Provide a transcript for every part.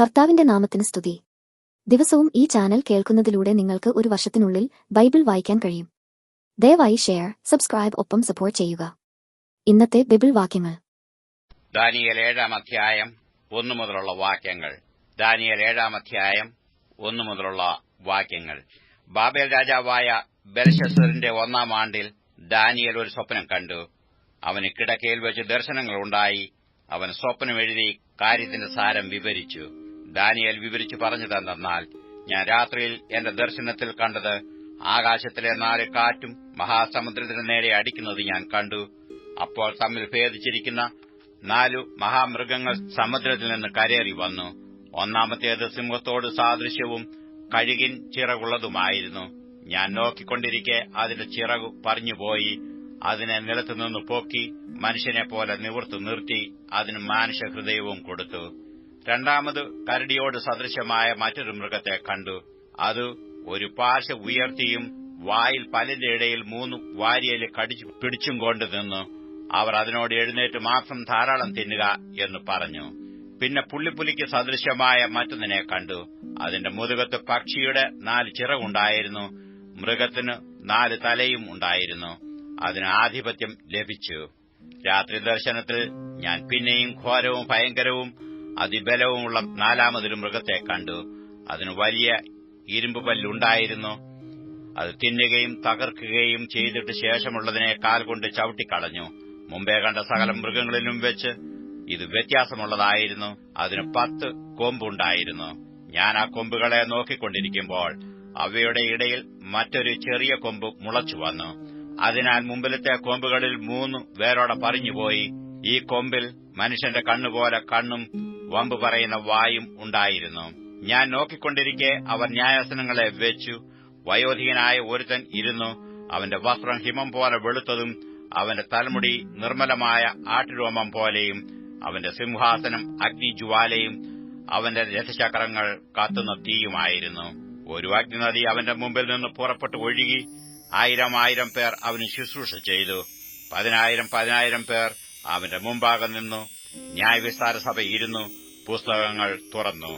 കർത്താവിന്റെ നാമത്തിന് സ്തുതി. ദിവസവും ഈ ചാനൽ കേൾക്കുന്നതിലൂടെ നിങ്ങൾക്ക് ഒരു വർഷത്തിനുള്ളിൽ ബൈബിൾ വായിക്കാൻ കഴിയും. ദയവായി ഷെയർ സബ്സ്ക്രൈബ് ഒപ്പം സപ്പോർട്ട് ചെയ്യുക. ഇന്നത്തെ ബൈബിൾ വാക്യങ്ങൾ. ദാനിയൽ ഏഴാം അധ്യായം ഒന്നു മുതലുള്ള വാക്യങ്ങൾ. ദാനിയൽ ഏഴാം അധ്യായം ഒന്നു മുതലുള്ള വാക്യങ്ങൾ. ബാബേൽ രാജാവായ ബെൽഷസറിന്റെ ഒന്നാം ആണ്ടിൽ ദാനിയൽ ഒരു സ്വപ്നം കണ്ടു. അവന് കിടക്കയിൽ വെച്ച് ദർശനങ്ങൾ ഉണ്ടായി അവൻ സ്വപ്നം എഴുതി കാര്യത്തിന്റെ സാരം വിവരിച്ചു. ദാനിയൽ വിവരിച്ചു പറഞ്ഞതെന്നാൽ ഞാൻ രാത്രിയിൽ എന്റെ ദർശനത്തിൽ കണ്ടത് ആകാശത്തിലെ നാല് കാറ്റും മഹാസമുദ്രത്തിന് നേരെ അടിക്കുന്നത് ഞാൻ കണ്ടു. അപ്പോൾ തമ്മിൽ ഭേദിച്ചിരിക്കുന്ന നാലു മഹാമൃഗങ്ങൾ സമുദ്രത്തിൽ നിന്ന് കരേറി വന്നു. ഒന്നാമത്തേത് സിംഹത്തോട് സാദൃശ്യവും കഴുകിൻ ചിറകുള്ളതുമായിരുന്നു. ഞാൻ നോക്കിക്കൊണ്ടിരിക്കെ അതിന്റെ ചിറകു പറഞ്ഞുപോയി. അതിനെ നിലത്തുനിന്ന് പൊക്കി മനുഷ്യനെ പോലെ നിവർത്തു നിർത്തി അതിന് മാനുഷഹൃദയവും കൊടുത്തു. രണ്ടാമത് കരടിയോട് സദൃശമായ മറ്റൊരു മൃഗത്തെ കണ്ടു. അത് ഒരു പാശ ഉയർത്തിയും വായിൽ പല്ലിന്റെ ഇടയിൽ മൂന്ന് വാരിയൽ പിടിച്ചും കൊണ്ട് നിന്നു. അവർ അതിനോട് എഴുന്നേറ്റ് മാംസം ധാരാളം തിന്നുക എന്ന് പറഞ്ഞു. പിന്നെ പുള്ളിപ്പുലിക്ക് സദൃശമായ മറ്റൊന്നിനെ കണ്ടു. അതിന്റെ മുതുകത്ത് പക്ഷിയുടെ നാല് ചിറകുണ്ടായിരുന്നു മൃഗത്തിന് നാല് തലയും ഉണ്ടായിരുന്നു. അതിന് ആധിപത്യം ലഭിച്ചു. രാത്രി ദർശനത്തിൽ ഞാൻ പിന്നെയും ഘോരവും ഭയങ്കരവും അതിബലവുമുള്ള നാലാമതൊരു മൃഗത്തെ കണ്ടു. അതിന് വലിയ ഇരുമ്പ് പല്ലുണ്ടായിരുന്നു. അത് തിന്നുകയും തകർക്കുകയും ചെയ്തിട്ട് ശേഷമുള്ളതിനെ കാൽ കൊണ്ട് ചവിട്ടിക്കളഞ്ഞു. മുമ്പേ കണ്ട സകല മൃഗങ്ങളിലും വെച്ച് ഇത് വ്യത്യാസമുള്ളതായിരുന്നു. അതിന് പത്ത് കൊമ്പുണ്ടായിരുന്നു. ഞാൻ ആ കൊമ്പുകളെ നോക്കിക്കൊണ്ടിരിക്കുമ്പോൾ അവയുടെ ഇടയിൽ മറ്റൊരു ചെറിയ കൊമ്പ് മുളച്ചു വന്നു. അതിനാൽ മുമ്പിലത്തെ കൊമ്പുകളിൽ മൂന്ന് വേരോടെ പറഞ്ഞുപോയി ഈ കൊമ്പിൽ മനുഷ്യന്റെ കണ്ണുപോലെ കണ്ണും വമ്പ് പറയുന്ന വായും ഉണ്ടായിരുന്നു. ഞാൻ നോക്കിക്കൊണ്ടിരിക്കെ അവർ ന്യായാസനങ്ങളെ വെച്ചു. വയോധികനായ ഒരുത്തൻ ഇരുന്നു. അവന്റെ വസ്ത്രം ഹിമം പോലെ വെളുത്തതും അവന്റെ തലമുടി നിർമ്മലമായ ആട്ടുരോമം പോലെയും അവന്റെ സിംഹാസനം അഗ്നിജ്വാലയും അവന്റെ രഥചക്രങ്ങൾ കത്തുന്ന തീയുമായിരുന്നു. ഒരു അഗ്നിനദി അവന്റെ മുമ്പിൽ നിന്ന് പുറപ്പെട്ടു ഒഴുകി ആയിരം ആയിരം പേർ അവന് ശുശ്രൂഷ ചെയ്തു. പതിനായിരം പതിനായിരം പേർ അവന്റെ മുമ്പാകെ നിന്നു. ന്യായവിസ്താര സഭ ഇരുന്നു. പുസ്തകങ്ങൾ തുറന്നു.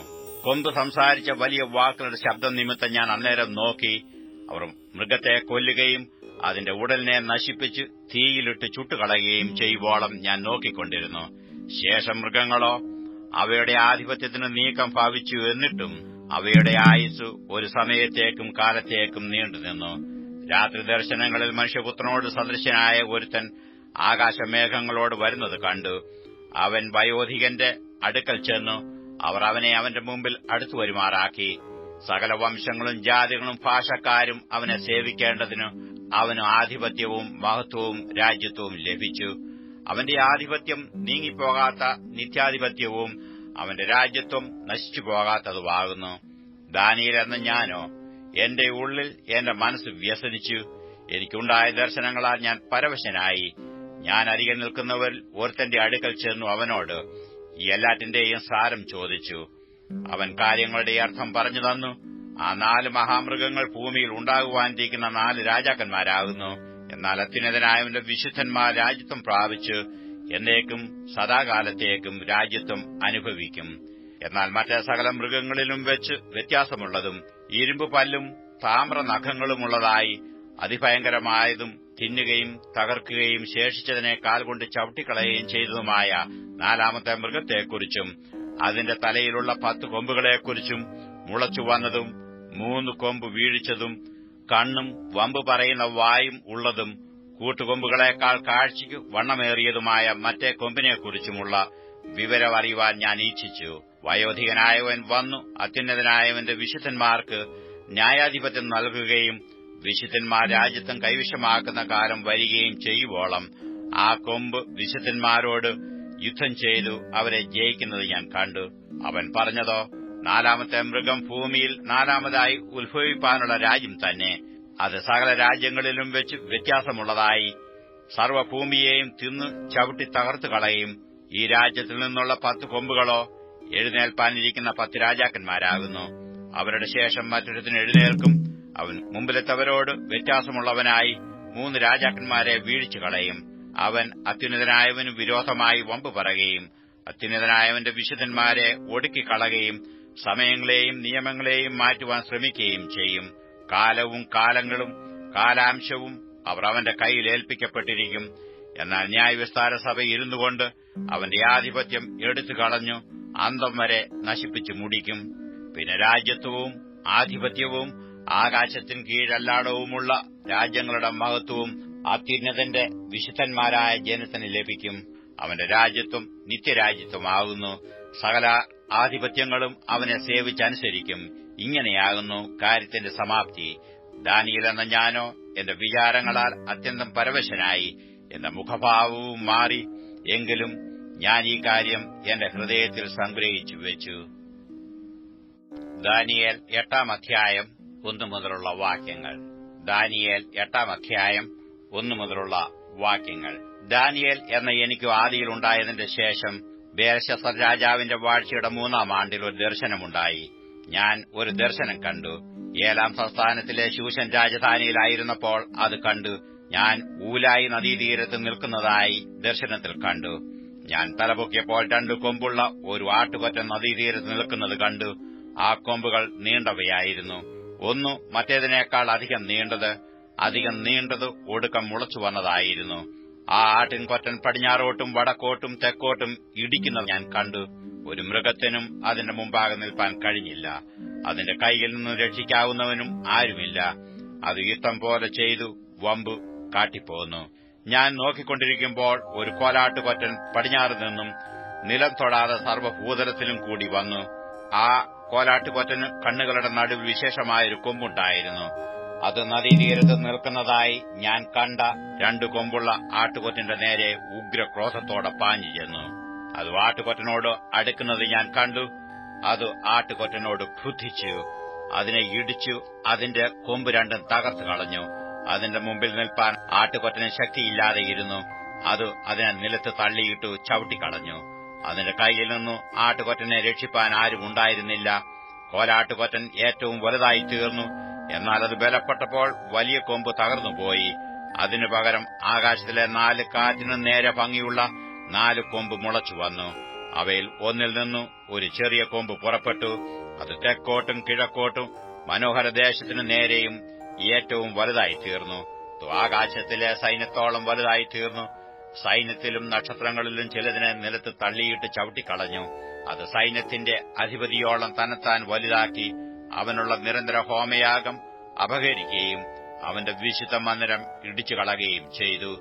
കൊമ്പ് സംസാരിച്ച വലിയ വാക്കുകളുടെ ശബ്ദം നിമിത്തം ഞാൻ അന്നേരം നോക്കി അവർ മൃഗത്തെ കൊല്ലുകയും അതിന്റെ ഉടലിനെ നശിപ്പിച്ച് തീയിലിട്ട് ചുട്ടുകളയുകയും ചെയ്യുവോളം ഞാൻ നോക്കിക്കൊണ്ടിരുന്നു. ശേഷം മൃഗങ്ങളോ അവയുടെ ആധിപത്യത്തിന് നീക്കം ഭാവിച്ചു എന്നിട്ടും അവയുടെ ആയുസ് ഒരു സമയത്തേക്കും കാലത്തേക്കും നീണ്ടുനിന്നു രാത്രി ദർശനങ്ങളിൽ മനുഷ്യപുത്രനോട് സദൃശനായ ഒരുത്തൻ ആകാശമേഘങ്ങളോട് വരുന്നത് കണ്ടു. അവൻ വയോധികന്റെ അടുക്കൽ ചെന്നു അവർ അവനെ അവന്റെ മുമ്പിൽ അടുത്തു വരുമാറാക്കി. സകല വംശങ്ങളും ജാതികളും ഭാഷക്കാരും അവനെ സേവിക്കേണ്ടതിനു അവന് ആധിപത്യവും മഹത്വവും രാജ്യത്വവും ലഭിച്ചു. അവന്റെ ആധിപത്യം നീങ്ങിപ്പോകാത്ത നിത്യാധിപത്യവും അവന്റെ രാജ്യത്വം നശിച്ചു പോകാത്തതുമാകുന്നു ദാനിയിൽ എന്ന ഞാനോ എന്റെ ഉള്ളിൽ എന്റെ മനസ്സ് വ്യസനിച്ചു. എനിക്കുണ്ടായ ദർശനങ്ങളാൽ ഞാൻ പരവശനായി. ഞാൻ അരികെ നിൽക്കുന്നവരിൽ ഒരുത്തന്റെ അടുക്കൽ ചെന്നു അവനോട് എല്ലാറ്റിന്റെയും സാരം ചോദിച്ചു. അവൻ കാര്യങ്ങളുടെ അർത്ഥം പറഞ്ഞു തന്നു. ആ നാല് മഹാമൃഗങ്ങൾ ഭൂമിയിൽ ഉണ്ടാകുവാനിരിക്കുന്ന നാല് രാജാക്കന്മാരാകുന്നു. എന്നാൽ അത്യുന്നതനായവന്റെ വിശുദ്ധന്മാർ രാജ്യത്വം പ്രാപിച്ച് എന്നേക്കും സദാകാലത്തേക്കും രാജ്യത്വം അനുഭവിക്കും. എന്നാൽ മറ്റേ സകല മൃഗങ്ങളിലും വെച്ച് വ്യത്യാസമുള്ളതും ഇരുമ്പ് പല്ലും താമ്ര നഖങ്ങളുമുള്ളതായി അതിഭയങ്കരമായതും തിന്നുകയും തകർക്കുകയും ശേഷിച്ചതിനെ കാൽ കൊണ്ട് ചവിട്ടിക്കളയുകയും ചെയ്തതുമായ നാലാമത്തെ മൃഗത്തെക്കുറിച്ചും അതിന്റെ തലയിലുള്ള പത്ത് കൊമ്പുകളെക്കുറിച്ചും മുളച്ചു വന്നതും മൂന്ന് കൊമ്പ് വീഴിച്ചതും കണ്ണും വമ്പ് പറയുന്ന വായും ഉള്ളതും കൂട്ടുകൊമ്പുകളേക്കാൾ കാഴ്ചയ്ക്ക് വണ്ണമേറിയതുമായ മറ്റേ കൊമ്പിനെക്കുറിച്ചുമുള്ള വിവരം അറിയുവാൻ ഞാൻ ഈച്ഛിച്ചു. വയോധികനായവൻ വന്നു അത്യുന്നതനായവന്റെ വിശുദ്ധന്മാർക്ക് ന്യായാധിപത്യം നൽകുകയും വിശുദ്ധന്മാർ രാജ്യത്തും കൈവശമാക്കുന്ന കാലം വരികയും ചെയ്യുവോളം ആ കൊമ്പ് വിശുദ്ധന്മാരോട് യുദ്ധം ചെയ്തു അവരെ ജയിക്കുന്നത് ഞാൻ കണ്ടു. അവൻ പറഞ്ഞതോ നാലാമത്തെ മൃഗം ഭൂമിയിൽ നാലാമതായി ഉത്ഭവിപ്പാനുള്ള രാജ്യം തന്നെ. അത് സകല രാജ്യങ്ങളിലും വെച്ച് വ്യത്യാസമുള്ളതായി. സർവഭൂമിയെയും തിന്ന് ചവിട്ടി തകർത്തു കളയും. ഈ രാജ്യത്തിൽ നിന്നുള്ള പത്ത് കൊമ്പുകളോ എഴുന്നേൽപ്പാനിരിക്കുന്ന പത്ത് രാജാക്കന്മാരാകുന്നു. അവരുടെ ശേഷം മറ്റൊരുത്തിന് എഴുന്നേൽക്കും അവൻ മുമ്പിലെത്തവരോട് വ്യത്യാസമുള്ളവനായി മൂന്ന് രാജാക്കന്മാരെ വീഴ്ച കളയും അവൻ അത്യുന്നതനായവന് വിരോധമായി വമ്പ് പറയുകയും അത്യുന്നതനായവന്റെ വിശുദ്ധന്മാരെ ഒടുക്കിക്കളയുകയും സമയങ്ങളെയും നിയമങ്ങളെയും മാറ്റുവാൻ ശ്രമിക്കുകയും ചെയ്യും. കാലവും കാലങ്ങളും കാലാംശവും അവർ അവന്റെ കയ്യിൽ ഏൽപ്പിക്കപ്പെട്ടിരിക്കും. എന്നാൽ ന്യായവിസ്താര സഭ ഇരുന്നുകൊണ്ട് അവന്റെ ആധിപത്യം എടുത്തു കളഞ്ഞു അന്തം വരെ നശിപ്പിച്ചു മുടിക്കും. പിന്നെ രാജ്യത്വവും ആധിപത്യവും ആകാശത്തിന് കീഴല്ലാടവുമുള്ള രാജ്യങ്ങളുടെ മഹത്വവും അത്യുന്നതന്റെ വിശുദ്ധന്മാരായ ജനത്തിന് ലഭിക്കും. അവന്റെ രാജ്യത്വം നിത്യരാജ്യത്വമാകുന്നു. സകല ആധിപത്യങ്ങളും അവനെ സേവിച്ചനുസരിക്കും. ഇങ്ങനെയാകുന്നു കാര്യത്തിന്റെ സമാപ്തി. ദാനിയിൽ എന്ന ഞാനോ എന്റെ വിചാരങ്ങളാൽ അത്യന്തം പരവശനായി. എന്റെ മുഖഭാവവും മാറി. എങ്കിലും ഞാൻ ഈ കാര്യം എന്റെ ഹൃദയത്തിൽ സംഗ്രഹിച്ചു വെച്ചു ദാനിയേൽ എട്ടാം അധ്യായം ഒന്നു മുതലുള്ള വാക്യങ്ങൾ. ദാനിയേൽ എട്ടാം അധ്യായം ഒന്നു മുതലുള്ള വാക്യങ്ങൾ. ദാനിയേൽ എന്ന എനിക്ക് ആദിയിൽ ഉണ്ടായതിന്റെ ശേഷം ബേർശസർ രാജാവിന്റെ വാഴ്ചയുടെ മൂന്നാം ആണ്ടിൽ ഒരു ദർശനമുണ്ടായി. ഞാൻ ഒരു ദർശനം കണ്ടു. ഏലാം സംസ്ഥാനത്തിലെ ശൂഷൻ രാജധാനിയിലായിരുന്നപ്പോൾ അത് കണ്ടു. ഞാൻ ഊലായി നദീതീരത്ത് നിൽക്കുന്നതായി ദർശനത്തിൽ കണ്ടു. ഞാൻ തലപൊക്കിയപ്പോൾ രണ്ടു കൊമ്പുള്ള ഒരു ആട്ടുകൊറ്റ നദീതീരത്ത് നിൽക്കുന്നത് കണ്ടു. ആ കൊമ്പുകൾ നീണ്ടവയായിരുന്നു. ഒന്നു മറ്റേതിനേക്കാൾ അധികം നീണ്ടത് അധികം നീണ്ടത് ഒടുക്കം മുളച്ചു വന്നതായിരുന്നു. ആ ആട്ടിൻകൊറ്റൻ പടിഞ്ഞാറോട്ടും വടക്കോട്ടും തെക്കോട്ടും ഇടിക്കുന്നത് ഞാൻ കണ്ടു. ഒരു മൃഗത്തിനും അതിന്റെ മുമ്പാകെ നിൽപ്പാൻ കഴിഞ്ഞില്ല. അതിന്റെ കൈയിൽ നിന്ന് രക്ഷിക്കാവുന്നവനും ആരുമില്ല. അത് യുദ്ധം പോലെ ചെയ്തു വമ്പ് കാട്ടിപ്പോന്നു. ഞാൻ നോക്കിക്കൊണ്ടിരിക്കുമ്പോൾ ഒരു കോലാട്ടുകൊറ്റൻ പടിഞ്ഞാറ് നിന്നും നിലം തൊടാതെ സർവഭൂതലത്തിലും കൂടി വന്നു. ആ കോലാട്ടുകൊറ്റന് കണ്ണുകളുടെ നടുവിൽ വിശേഷമായൊരു കൊമ്പുണ്ടായിരുന്നു. അത് നദീതീരത്ത് നിൽക്കുന്നതായി ഞാൻ കണ്ട രണ്ടു കൊമ്പുള്ള ആട്ടുകൊറ്റന്റെ നേരെ ഉഗ്രക്രോധത്തോടെ പാഞ്ഞു ചെന്നു. അത് ആട്ടുകൊറ്റനോട് അടുക്കുന്നത് ഞാൻ കണ്ടു. അത് ആട്ടുകൊറ്റനോട് ക്രുദ്ധിച്ചു. അതിനെ ഇടിച്ചു. അതിന്റെ കൊമ്പ് രണ്ടും തകർത്തു കളഞ്ഞു. അതിന്റെ മുമ്പിൽ നിൽപ്പാൻ ആട്ടുകൊറ്റന് ശക്തിയില്ലാതെയിരുന്നു അത് അതിനെ നിലത്ത് തള്ളിയിട്ടു ചവിട്ടിക്കളഞ്ഞു. അതിന്റെ കൈയിൽ നിന്നു ആട്ടുകൊറ്റനെ രക്ഷിപ്പാൻ ആരും ഉണ്ടായിരുന്നില്ല. കോലാട്ടുകൊറ്റൻ ഏറ്റവും വലുതായി തീർന്നു. എന്നാൽ അത് ബലപ്പെട്ടപ്പോൾ വലിയ കൊമ്പ് തകർന്നുപോയി അതിനു പകരം ആകാശത്തിലെ നാല് കാറ്റിന് നേരെ ഭംഗിയുള്ള നാല് കൊമ്പ് മുളച്ചു വന്നു. അവയിൽ ഒന്നിൽ നിന്നു ഒരു ചെറിയ കൊമ്പ് പുറപ്പെട്ടു. അത് തെക്കോട്ടും കിഴക്കോട്ടും മനോഹര ദേശത്തിനു നേരെയും ഏറ്റവും വലുതായി തീർന്നു. ആകാശത്തിലെ സൈന്യത്തോളം വലുതായി തീർന്നു. സൈന്യത്തിലും നക്ഷത്രങ്ങളിലും ചിലതിനെ നിലത്ത് തള്ളിയിട്ട് ചവിട്ടിക്കളഞ്ഞു. അത് സൈന്യത്തിന്റെ അധിപതിയോളം തന്നെത്താൻ വലുതാക്കി അവനുള്ള നിരന്തര ഹോമയാഗം അപഹരിക്കുകയും അവന്റെ വിശുദ്ധ മന്ദിരം ഇടിച്ചു കളയുകയും ചെയ്തു.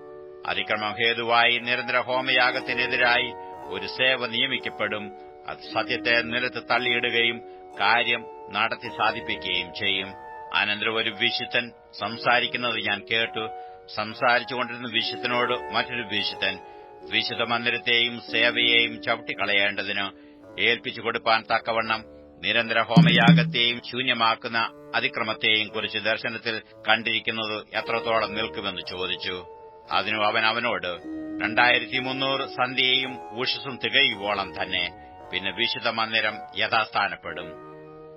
അതിക്രമം ഹേതുവായി നിരന്തര ഹോമയാഗത്തിനെതിരായി ഒരു സേവ നിയമിക്കപ്പെടും. അത് സത്യത്തെ നിലത്ത് തള്ളിയിടുകയും കാര്യം നടത്തി സാധിപ്പിക്കുകയും ചെയ്യും. അനന്തരം ഒരു വിശുദ്ധൻ സംസാരിക്കുന്നത് ഞാൻ കേട്ടു. സംസാരിച്ചുകൊണ്ടിരുന്ന വിശുദ്ധനോട് മറ്റൊരു വിശുദ്ധൻ വിശുദ്ധ മന്ദിരത്തെയും സേവയെയും ചവിട്ടിക്കളയേണ്ടതിന് ഏൽപ്പിച്ചു കൊടുപ്പാൻ തക്കവണ്ണം നിരന്തര ഹോമയാഗത്തെയും ശൂന്യമാക്കുന്ന അതിക്രമത്തെയും കുറിച്ച് ദർശനത്തിൽ കണ്ടിരിക്കുന്നത് എത്രത്തോളം നിൽക്കുമെന്ന് ചോദിച്ചു. അതിനു അവൻ അവനോട് രണ്ടായിരത്തി മുന്നൂറ് സന്ധ്യയും ഉഷസും തികയുവോളം തന്നെ പിന്നെ വിശുദ്ധ മന്ദിരം യഥാസ്ഥാനപ്പെടും.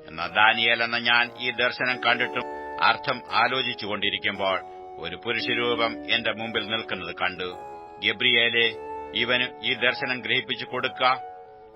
എന്നാൽ ദാനിയേൽ എന്ന ഞാൻ ഈ ദർശനം കണ്ടിട്ടും അർത്ഥം ആലോചിച്ചുകൊണ്ടിരിക്കുമ്പോൾ ഒരു പുരുഷരൂപം എന്റെ മുമ്പിൽ നിൽക്കുന്നത് കണ്ടു. ഗബ്രിയേലെ ഇവന് ഈ ദർശനം ഗ്രഹിപ്പിച്ചു കൊടുക്ക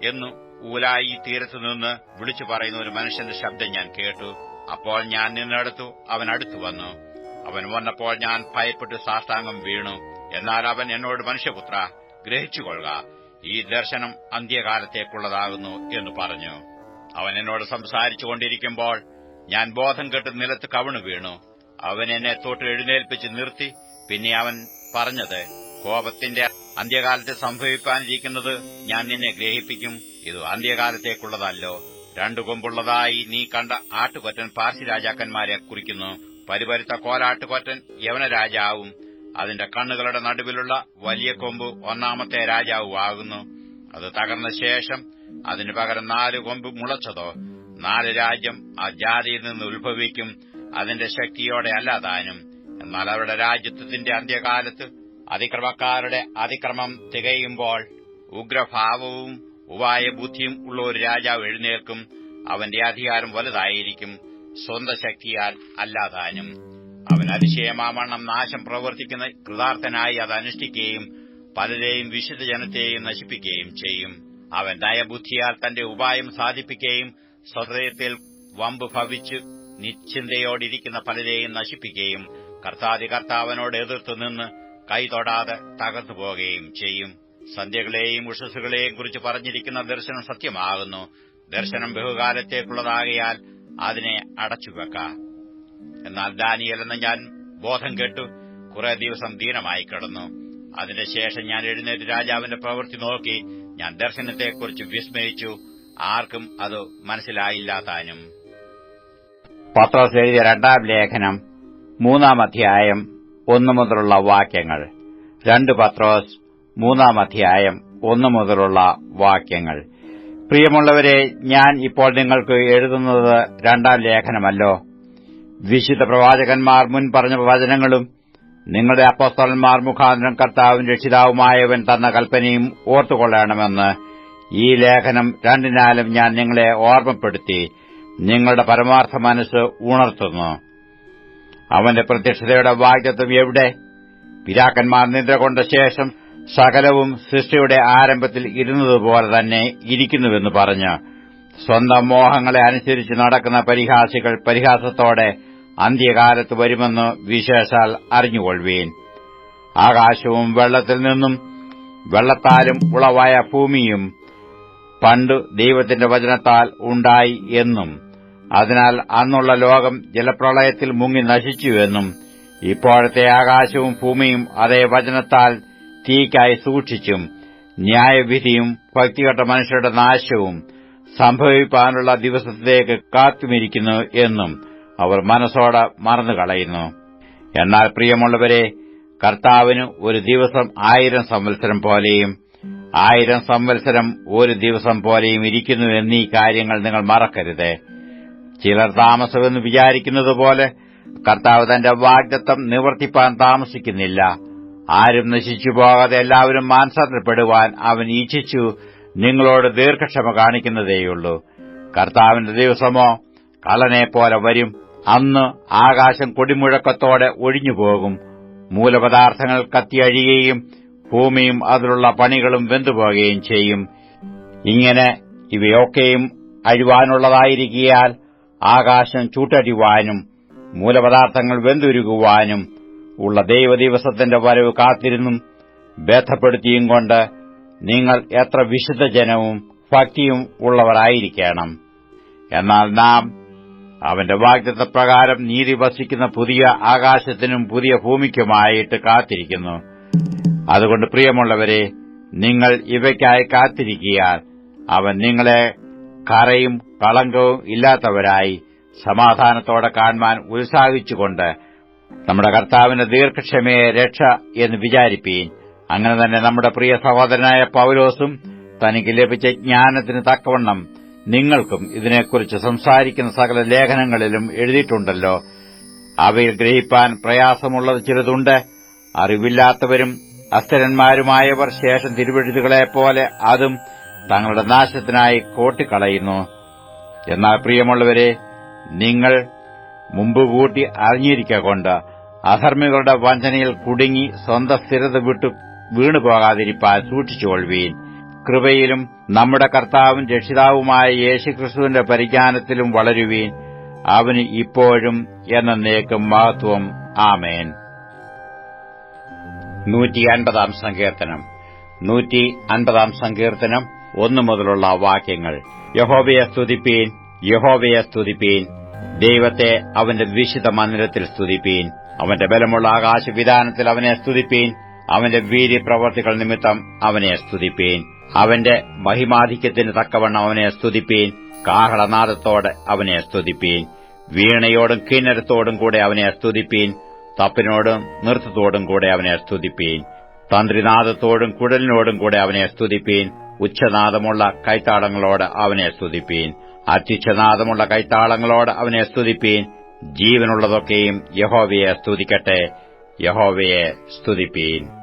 എന്നു ഊലായി തീരത്തു നിന്ന് വിളിച്ചു പറയുന്ന ഒരു മനുഷ്യന്റെ ശബ്ദം ഞാൻ കേട്ടു. അപ്പോൾ ഞാൻ നിന്നെടുത്തു അവൻ അടുത്തു വന്നു. അവൻ വന്നപ്പോൾ ഞാൻ ഭയപ്പെട്ട് സാഷ്ടാംഗം വീണു. എന്നാൽ അവൻ എന്നോട് മനുഷ്യപുത്ര ഗ്രഹിച്ചുകൊള്ളുക. ഈ ദർശനം അന്ത്യകാലത്തേക്കുള്ളതാകുന്നു എന്ന് പറഞ്ഞു. അവൻ എന്നോട് സംസാരിച്ചുകൊണ്ടിരിക്കുമ്പോൾ ഞാൻ ബോധം കെട്ട് നിലത്ത് കവിണു വീണു. അവൻ എന്നെ തൊട്ട് എഴുന്നേൽപ്പിച്ച് നിർത്തി. പിന്നെ അവൻ പറഞ്ഞത് കോപത്തിന്റെ അന്ത്യകാലത്ത് സംഭവിക്കാനിരിക്കുന്നത് ഞാൻ നിന്നെ ഗ്രഹിപ്പിക്കും. ഇത് അന്ത്യകാലത്തേക്കുള്ളതല്ലോ. രണ്ടു കൊമ്പുള്ളതായി നീ കണ്ട ആട്ടുകൊറ്റൻ പാർസി രാജാക്കന്മാരെ കുറിക്കുന്നു. പരിപരുത്ത കോലാട്ടുകൊറ്റൻ യവന രാജാവും. അതിന്റെ കണ്ണുകളുടെ നടുവിലുള്ള വലിയ കൊമ്പ് ഒന്നാമത്തെ രാജാവും ആകുന്നു അത് തകർന്ന ശേഷം അതിനു പകരം നാല് കൊമ്പ് മുളച്ചതോ? നാല് രാജ്യം ആ ജാതിയിൽ നിന്ന് ഉത്ഭവിക്കും. അതിന്റെ ശക്തിയോടെ അല്ല താനും എന്നാൽ അവരുടെ രാജ്യത്വത്തിന്റെ അന്ത്യകാലത്ത് അതിക്രമക്കാരുടെ അതിക്രമം തികയുമ്പോൾ ഉഗ്രഭാവവും ഉപായ ബുദ്ധിയും ഉള്ള ഒരു രാജാവ് എഴുന്നേൽക്കും. അവന്റെ അധികാരം വലുതായിരിക്കും. സ്വന്തം ശക്തിയാൽ അല്ലാതാനും. അവൻ അതിശയമാവണ്ണം നാശം പ്രവർത്തിക്കുന്ന കൃതാർത്ഥനായി അത് അനുഷ്ഠിക്കുകയും പലരെയും വിശുദ്ധ ജനത്തെയും നശിപ്പിക്കുകയും ചെയ്യും. അവൻ നയബുദ്ധിയാൽ തന്റെ ഉപായം സാധിപ്പിക്കുകയും സ്വഹൃദയത്തിൽ വമ്പ് ഭവിച്ചു നിശ്ചിന്തയോടിരിക്കുന്ന പലരെയും നശിപ്പിക്കുകയും കർത്താതി കർത്താവിനോട് എതിർത്തു നിന്ന് കൈ തൊടാതെ തകർന്നു പോകുകയും ചെയ്യും. സന്ധ്യകളെയും ഉഷസ്സുകളെയും കുറിച്ച് പറഞ്ഞിരിക്കുന്ന ദർശനം സത്യമാകുന്നു. ദർശനം ബഹുകാലത്തേക്കുള്ളതാകയാൽ അതിനെ അടച്ചുവെക്ക. എന്നാൽ ദാനിയൽ എന്ന് ഞാൻ ബോധം കെട്ടു കുറെ ദിവസം ദീനമായി കിടന്നു. അതിന്റെ ശേഷം ഞാൻ എഴുന്നേറ്റ് രാജാവിന്റെ പ്രവൃത്തി നോക്കി ഞാൻ ദർശനത്തെക്കുറിച്ച് വിസ്മയിച്ചു. ആർക്കും അത് മനസ്സിലായില്ല താനും പത്രോസ് എഴുതിയ രണ്ടാം ലേഖനം മൂന്നാം അധ്യായം ഒന്നു മുതലുള്ള വാക്യങ്ങൾ. രണ്ട് പത്രോസ് മൂന്നാം അധ്യായം ഒന്നു മുതലുള്ള വാക്യങ്ങൾ. പ്രിയമുള്ളവരെ ഞാൻ ഇപ്പോൾ നിങ്ങൾക്ക് എഴുതുന്നത് രണ്ടാം ലേഖനമല്ലോ. വിശുദ്ധ പ്രവാചകന്മാർ മുൻ പറഞ്ഞ വചനങ്ങളും നിങ്ങളുടെ അപ്പോസ്തലന്മാർ മുഖാന്തരം കർത്താവും രക്ഷിതാവുമായവൻ തന്ന കൽപ്പനയും ഓർത്തുകൊള്ളണമെന്ന് ഈ ലേഖനം രണ്ടിനാലും ഞാൻ നിങ്ങളെ ഓർമ്മപ്പെടുത്തി. നിങ്ങളുടെ പരമാർത്ഥ മനസ്സ് ഉണർത്തുന്നു. അവന്റെ പ്രത്യക്ഷതയുടെ വാഗ്ദത്വം എവിടെ? പിതാക്കന്മാർ നിദ്ര കൊണ്ട ശേഷം സകലവും സൃഷ്ടിയുടെ ആരംഭത്തിൽ ഇരുന്നതുപോലെ തന്നെ ഇരിക്കുന്നുവെന്ന് പറഞ്ഞ് സ്വന്തം മോഹങ്ങളെ അനുസരിച്ച് നടക്കുന്ന പരിഹാസികൾ പരിഹാസത്തോടെ അന്ത്യകാലത്ത് വരുമെന്ന് വിശേഷാൽ അറിഞ്ഞുകൊള്ളുവീൻ. ആകാശവും വെള്ളത്തിൽ നിന്നും വെള്ളത്താലും ഉളവായ ഭൂമിയും പണ്ട് ദൈവത്തിന്റെ വചനത്താൽ ഉണ്ടായി എന്നും അതിനാൽ അന്നുള്ള ലോകം ജലപ്രളയത്തിൽ മുങ്ങി നശിച്ചുവെന്നും ഇപ്പോഴത്തെ ആകാശവും ഭൂമിയും അതേ വചനത്താൽ തീക്കായി സൂക്ഷിച്ചും ന്യായവിധിയും ഭക്തികെട്ട മനുഷ്യരുടെ നാശവും സംഭവിപ്പാനുള്ള ദിവസത്തിലേക്ക് കാത്തുമിരിക്കുന്നു എന്നും അവർ മനസ്സോടെ മറന്നുകളയുന്നു. എന്നാൽ പ്രിയമുള്ളവരെ കർത്താവിന് ഒരു ദിവസം ആയിരം സംവത്സരം പോലെയും ആയിരം സംവത്സരം ഒരു ദിവസം പോലെയും ഇരിക്കുന്നു എന്നീ കാര്യങ്ങൾ നിങ്ങൾ മറക്കരുത്. ചിലർ താമസമെന്ന് വിചാരിക്കുന്നതുപോലെ കർത്താവ് തന്റെ വാഗ്ദത്തം നിവർത്തിപ്പാൻ താമസിക്കുന്നില്ല. ആരും നശിച്ചു പോകാതെ എല്ലാവരും മാനസാന്തരപ്പെടുവാൻ അവൻ ഇച്ഛിച്ചു നിങ്ങളോട് ദീർഘക്ഷമ കാണിക്കുന്നതേയുള്ളൂ. കർത്താവിന്റെ ദിവസമോ പോലെ വരും. അന്ന് ആകാശം കൊടിമുഴക്കത്തോടെ ഒഴിഞ്ഞുപോകും. മൂലപദാർത്ഥങ്ങൾ കത്തിയഴിയുകയും ഭൂമിയും അതിലുള്ള പണികളും വെന്തുപോകുകയും ചെയ്യും. ഇങ്ങനെ ഇവയൊക്കെയും അഴിവാനുള്ളതായിരിക്കാൽ ആകാശം ചൂട്ടടിവാനും മൂലപദാർത്ഥങ്ങൾ വെന്തുരുകുവാനും ഉള്ള ദൈവദിവസത്തിന്റെ വരവ് കാത്തിരുന്നും ബേധപ്പെടുത്തിയും കൊണ്ട് നിങ്ങൾ എത്ര വിശുദ്ധ ജനവും ഭക്തിയും ഉള്ളവരായിരിക്കണം. എന്നാൽ നാം അവന്റെ വാഗ്ദത്തപ്രകാരം നീതി വസിക്കുന്ന പുതിയ ആകാശത്തിനും പുതിയ ഭൂമിക്കുമായിട്ട് കാത്തിരിക്കുന്നു. അതുകൊണ്ട് പ്രിയമുള്ളവരെ നിങ്ങൾ ഇവയ്ക്കായി കാത്തിരിക്കിയാൽ അവൻ നിങ്ങളെ കറയും കളങ്കവും ഇല്ലാത്തവരായി സമാധാനത്തോടെ കാണുവാൻ ഉത്സാഹിച്ചുകൊണ്ട് നമ്മുടെ കർത്താവിന്റെ ദീർഘക്ഷമയെ രക്ഷ എന്ന് വിചാരിപ്പീൻ. അങ്ങനെ തന്നെ നമ്മുടെ പ്രിയ സഹോദരനായ പൌലോസും തനിക്ക് ലഭിച്ച ജ്ഞാനത്തിന് തക്കവണ്ണം നിങ്ങൾക്കും ഇതിനെക്കുറിച്ച് സംസാരിക്കുന്ന സകല ലേഖനങ്ങളിലും എഴുതിയിട്ടുണ്ടല്ലോ. അവയിൽ ഗ്രഹിപ്പാൻ പ്രയാസമുള്ളത് ചിലതുണ്ട് അറിവില്ലാത്തവരും അസ്ഥിരന്മാരുമായവർ ശേഷം തിരുവഴുതുകളെപ്പോലെ അതും തങ്ങളുടെ നാശത്തിനായി കോട്ടിക്കളയുന്നു. എന്നാൽ പ്രിയമുള്ളവരെ നിങ്ങൾ മുമ്പ് കൂട്ടി അറിഞ്ഞിരിക്കൊണ്ട് അധർമ്മികളുടെ വഞ്ചനയിൽ കുടുങ്ങി സ്വന്തം സ്ഥിരത വിട്ടു വീണുപോകാതിരിപ്പാൻ സൂക്ഷിച്ചുകൊള്ളുവീൻ. കൃപയിലും നമ്മുടെ കർത്താവും രക്ഷിതാവുമായ യേശുക്രിസ്തുവിന്റെ പരിജ്ഞാനത്തിലും വളരുവീൻ. അവന് ഇപ്പോഴും എന്നേക്കും മഹത്വം. ആമേൻ. നൂറ്റി അൻപതാം സങ്കീർത്തനം. നൂറ്റി അൻപതാം സങ്കീർത്തനം ഒന്നു മുതലുള്ള വാക്യങ്ങൾ. യഹോവയെ സ്തുതിപ്പീൻ യഹോവയെ സ്തുതിപ്പീൻ. ദൈവത്തെ അവന്റെ വിശുദ്ധ മന്ദിരത്തിൽ സ്തുതിപ്പീൻ. അവന്റെ ബലമുള്ള ആകാശവിധാനത്തിൽ അവനെ സ്തുതിപ്പീൻ. അവന്റെ വീര്യപ്രവർത്തികൾ നിമിത്തം അവനെ സ്തുതിപ്പീൻ. അവന്റെ മഹിമാധിക്യത്തിന് തക്കവണ്ണം അവനെ സ്തുതിപ്പീൻ. കാഹളനാദത്തോടെ അവനെ സ്തുതിപ്പീൻ. വീണയോടും കിന്നരത്തോടും കൂടെ അവനെ സ്തുതിപ്പീൻ. തപ്പിനോടും നൃത്തത്തോടും കൂടെ അവനെ സ്തുതിപ്പീൻ. തന്ത്രിനാഥത്തോടും കുടലിനോടും കൂടെ അവനെ സ്തുതിപ്പീൻ. ഉച്ചനാദമുള്ള കൈത്താളങ്ങളോട് അവനെ സ്തുതിപ്പീൻ. അത്യുച്ഛനാദമുള്ള കൈത്താളങ്ങളോട് അവനെ സ്തുതിപ്പീൻ. ജീവനുള്ളതൊക്കെയും യഹോവയെ സ്തുതിക്കട്ടെ. യഹോവയെ സ്തുതിപ്പീൻ.